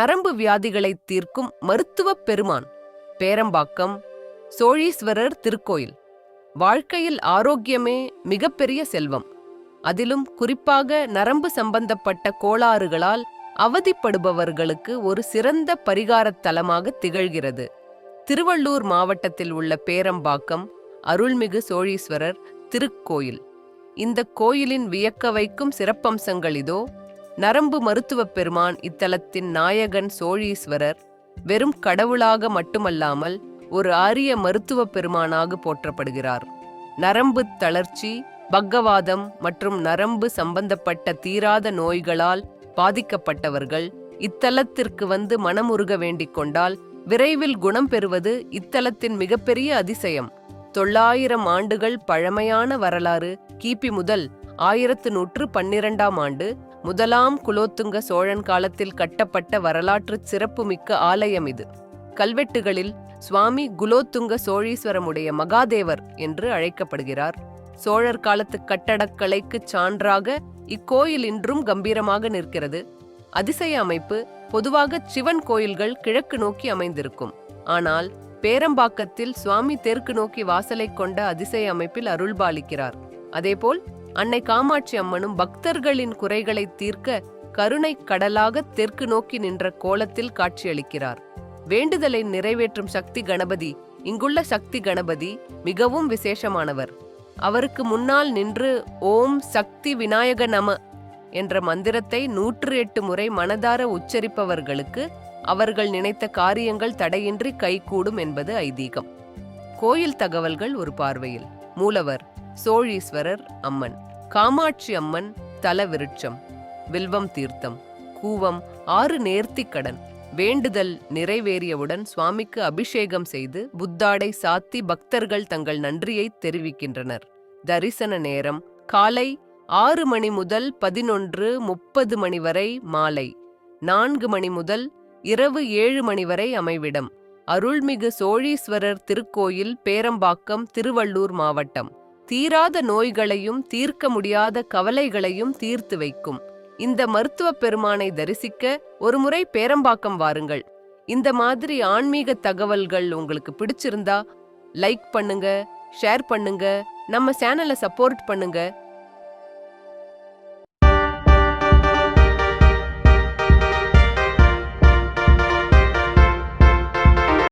நரம்பு வியாதிகளை தீர்க்கும் மருத்துவப் பெருமான் பேரம்பாக்கம் சோழீஸ்வரர் திருக்கோயில். வாழ்க்கையில் ஆரோக்கியமே மிகப்பெரிய செல்வம். அதிலும் குறிப்பாக நரம்பு சம்பந்தப்பட்ட கோளாறுகளால் அவதிப்படுபவர்களுக்கு ஒரு சிறந்த பரிகாரத் தலமாக திகழ்கிறது. திருவள்ளூர் மாவட்டத்தில் உள்ள பேரம்பாக்கம் அருள்மிகு சோழீஸ்வரர் திருக்கோயில். இந்த கோயிலின் வியக்க வைக்கும் சிறப்பம்சங்கள் இதோ நரம்பு மருத்துவப் பெருமான் இத்தலத்தின் நாயகன் சோழீஸ்வரர் வெறும் கடவுளாக மட்டுமல்லாமல் ஒரு அரிய மருத்துவப் பெருமானாக போற்றப்படுகிறார். நரம்பு தளர்ச்சி பக்கவாதம் மற்றும் நரம்பு சம்பந்தப்பட்ட தீராத நோய்களால் பாதிக்கப்பட்டவர்கள் இத்தலத்திற்கு வந்து மனமுருக வேண்டிக் கொண்டால் விரைவில் குணம் பெறுவது இத்தலத்தின் மிகப்பெரிய அதிசயம். தொள்ளாயிரம் ஆண்டுகள் பழமையான வரலாறு கிபி முதல் ஆயிரத்து நூற்று பன்னிரண்டாம் ஆண்டு முதலாம் குலோத்துங்க சோழன் காலத்தில் கட்டப்பட்ட வரலாற்று சிறப்புமிக்க ஆலயம் இது. கல்வெட்டுகளில் சுவாமி குலோத்துங்க சோழீஸ்வரமுடைய மகாதேவர் என்று அழைக்கப்படுகிறார். சோழர் காலத்து கட்டடக்கலைக்கு சான்றாக இக்கோயில் இன்றும் கம்பீரமாக நிற்கிறது. அதிசய அமைப்பு பொதுவாக சிவன் கோயில்கள் கிழக்கு நோக்கி அமைந்திருக்கும். ஆனால் பேரம்பாக்கத்தில் சுவாமி தெற்கு நோக்கி வாசலை கொண்ட அதிசய அமைப்பில் அருள்பாலிக்கிறார். அதேபோல் அன்னை காமாட்சி அம்மனும் பக்தர்களின் குறைகளை தீர்க்க கருணை கடலாக தெற்கு நோக்கி நின்ற கோலத்தில் காட்சியளிக்கிறார். வேண்டுதலை நிறைவேற்றும் சக்தி கணபதி இங்குள்ள சக்தி கணபதி மிகவும் விசேஷமானவர். அவருக்கு முன்னால் நின்று ஓம் சக்தி விநாயக நம என்ற மந்திரத்தை நூற்று எட்டு முறை மனதார உச்சரிப்பவர்களுக்கு அவர்கள் நினைத்த காரியங்கள் தடையின்றி கைகூடும் என்பது ஐதீகம். கோயில் தகவல்கள் ஒரு பார்வையில். மூலவர் சோழீஸ்வரர் அம்மன் காமாட்சி அம்மன் தல விருட்சம் வில்வம் தீர்த்தம் கூவம் ஆறு நேர்த்திக்கடன் வேண்டுதல் நிறைவேறியவுடன் சுவாமிக்கு அபிஷேகம் செய்து புத்தாடை சாத்தி பக்தர்கள் தங்கள் நன்றியை தெரிவிக்கின்றனர். தரிசன நேரம் காலை ஆறு மணி முதல் பதினொன்று முப்பது மணி வரை மாலை நான்கு மணி முதல் இரவு ஏழு மணி வரை அமைவிடம். அருள்மிகு சோழீஸ்வரர் திருக்கோயில் பேரம்பாக்கம் திருவள்ளூர் மாவட்டம். தீராத நோய்களையும் தீர்க்க முடியாத கவலைகளையும் தீர்த்து வைக்கும். இந்த மருத்துவப் பெருமானை தரிசிக்க ஒருமுறை பேரம்பாக்கம் வாருங்கள். இந்த மாதிரி ஆன்மீக தகவல்கள் உங்களுக்கு பிடிச்சிருந்தா லைக் பண்ணுங்க ஷேர் பண்ணுங்க நம்ம சேனலை சப்போர்ட் பண்ணுங்க.